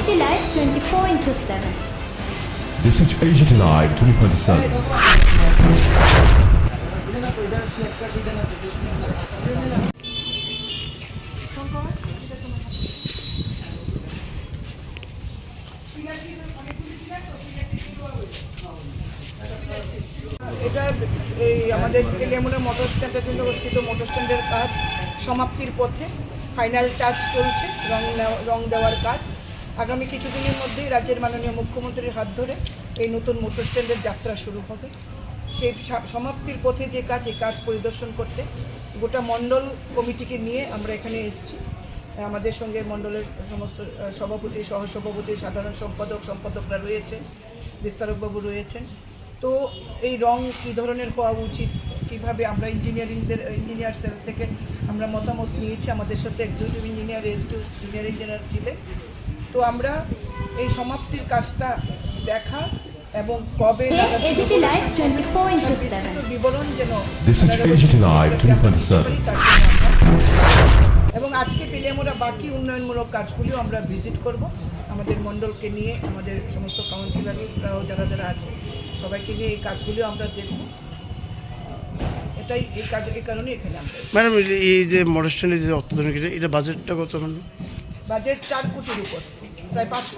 AGT Live 24 into 7. This is AGT Live 2027. এটা এই আমাদের তেলিয়ামুড়া মোটর স্ট্যান্ডের জন্য অবস্থিত মোটর স্ট্যান্ডের কাজ সমাপ্তির পথে ফাইনাল টাচ চলছে রং নেওয়া- রং দেওয়ার কাজ আগামী কিছুদিনের মধ্যেই রাজ্যের মাননীয় মুখ্যমন্ত্রীর হাত ধরে এই নতুন মোটর স্ট্যান্ডের যাত্রা শুরু হবে। সেই সমাপ্তির পথে যে কাজ, এই কাজ পরিদর্শন করতে গোটা মণ্ডল কমিটিকে নিয়ে আমরা এখানে এসেছি। আমাদের সঙ্গে মণ্ডলের সমস্ত সভাপতি, সহসভাপতি, সাধারণ সম্পাদক, সম্পাদকরা রয়েছেন, বিস্তারকবাবু রয়েছেন। তো এই রং কী ধরনের হওয়া উচিত? কীভাবে আমরা ইঞ্জিনিয়ারিংদের, ইঞ্জিনিয়ার সেল থেকে আমরা মতামত নিয়েছি? আমাদের সাথে executive engineer, S two junior engineer ছিলেন। তো আমরা এই সমাপ্তির কাজটা দেখা এবং কবে নাগাদ AGT Live 24 into 7. বিস্তারিত বিবরণ যেন This is AGT Live 2027 তার জন্য আমরা- এবং আজকে তেলিয়ামোড়া বাকি উন্নয়নমূলক কাজগুলিও আমরা ভিজিট করব। আমাদের মণ্ডলকে নিয়ে আমাদের সমস্ত কাউন্সিলররাও যারা যারা আছে সবাইকে নিয়ে এই কাজগুলিও আমরা দেখব। এটাই এই কাজ এই কারণে এখানে আমরা ম্যাডাম এই যে মোটর যে অত্যাধুনিক এটা এটা বাজেটটা কত মানে বাজেট চার কোটির উপর। 在80。